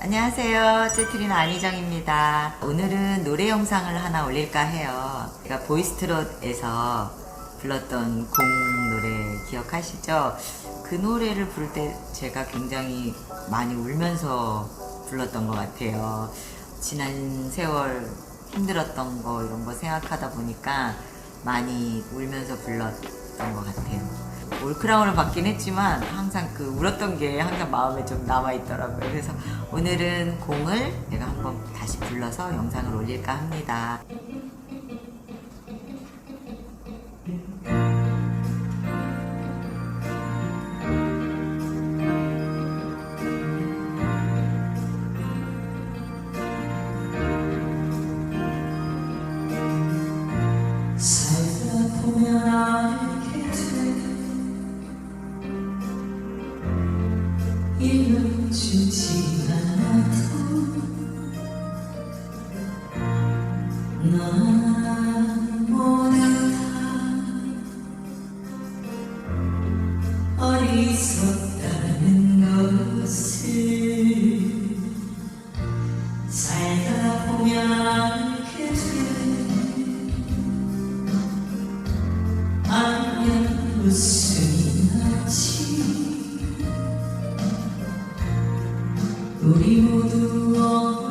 안녕하세요. 제트린 안희정입니다. 오늘은 노래 영상을 하나 올릴까 해요. 제가 보이스트롯에서 불렀던 공 노래 기억하시죠? 그 노래를 부를 때 제가 굉장히 많이 울면서 불렀던 것 같아요. 지난 세월 힘들었던 거 이런 거 생각하다 보니까 많이 울면서 불렀던 것 같아요. 올크라운을 받긴 했지만 항상 그 울었던 게 항상 마음에 좀 남아있더라고요. 그래서 오늘은 공을 내가 한번 다시 불러서 영상을 올릴까 합니다. 살다 보면 주지 않아도 난 우리 모두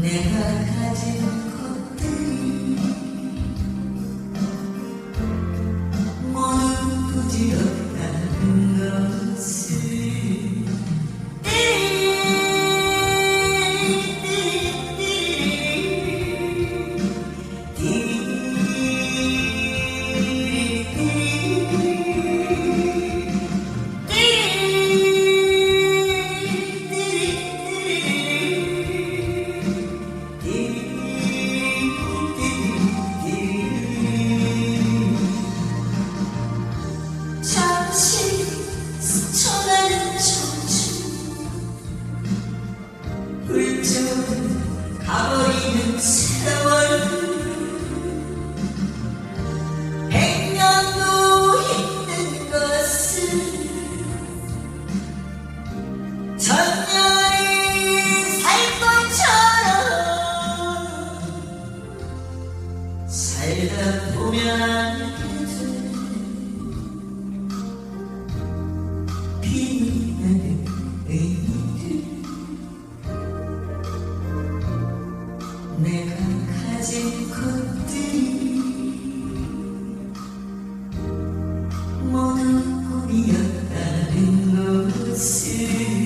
내가 가진 내가 가진 것들이 모두 꿈이었다는 것을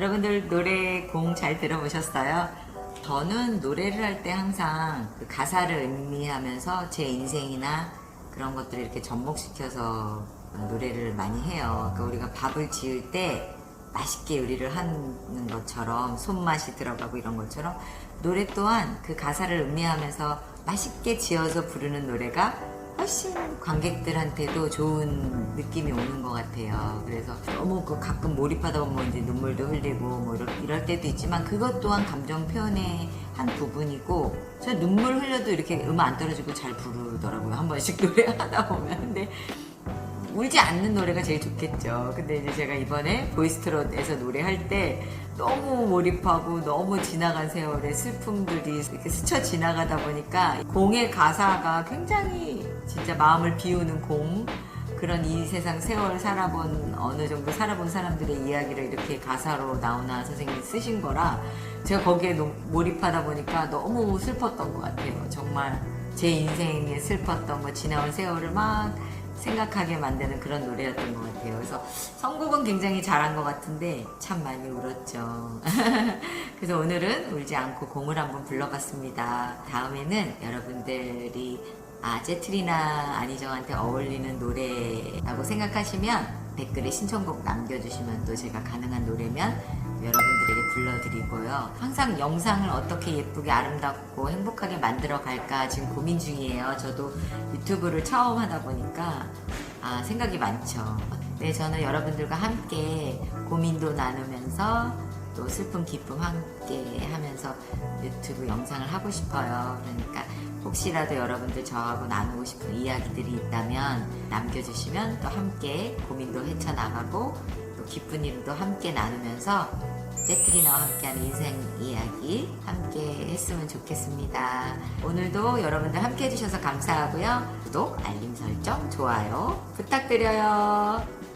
여러분들 노래 공 잘 들어보셨어요? 저는 노래를 할 때 항상 그 가사를 음미하면서 제 인생이나 그런 것들을 이렇게 접목시켜서 노래를 많이 해요. 그러니까 우리가 밥을 지을 때 맛있게 요리를 하는 것처럼 손맛이 들어가고 이런 것처럼 노래 또한 그 가사를 음미하면서 맛있게 지어서 부르는 노래가 훨씬 관객들한테도 좋은 느낌이 오는 것 같아요. 그래서 너무 그 가끔 몰입하다 보면 이제 눈물도 흘리고 뭐 이럴, 이럴 때도 있지만 그것 또한 감정 표현의 한 부분이고 저 눈물 흘려도 이렇게 음악 안 떨어지고 잘 부르더라고요. 한 번씩 노래하다 보면. 근데 울지 않는 노래가 제일 좋겠죠. 근데 이제 제가 이번에 보이스트롯에서 노래할 때 너무 몰입하고 너무 지나간 세월의 슬픔들이 이렇게 스쳐 지나가다 보니까 공의 가사가 굉장히 진짜 마음을 비우는 공 그런 이 세상 세월 살아본 어느 정도 살아본 사람들의 이야기를 이렇게 가사로 나오나 선생님이 쓰신 거라 제가 거기에 너무 몰입하다 보니까 너무 슬펐던 것 같아요. 정말 제 인생에 슬펐던 거 지나온 세월을 막 생각하게 만드는 그런 노래였던 것 같아요. 그래서 선곡은 굉장히 잘한 것 같은데 참 많이 울었죠. 그래서 오늘은 울지 않고 공을 한번 불러봤습니다. 다음에는 여러분들이 아 제트리나 안희정한테 어울리는 노래라고 생각하시면 댓글에 신청곡 남겨주시면 또 제가 가능한 노래면 여러분들에게 불러드리고요. 항상 영상을 어떻게 예쁘게 아름답고 행복하게 만들어 갈까 지금 고민 중이에요. 저도 유튜브를 처음 하다 보니까 아, 생각이 많죠. 네, 저는 여러분들과 함께 고민도 나누면서 또 슬픔 기쁨 함께 하면서 유튜브 영상을 하고 싶어요. 그러니까 혹시라도 여러분들 저하고 나누고 싶은 이야기들이 있다면 남겨주시면 또 함께 고민도 헤쳐나가고 또 기쁜 일도 함께 나누면서 제트리나와 함께하는 인생 이야기 함께 했으면 좋겠습니다. 오늘도 여러분들 함께 해주셔서 감사하고요. 구독, 알림 설정, 좋아요 부탁드려요.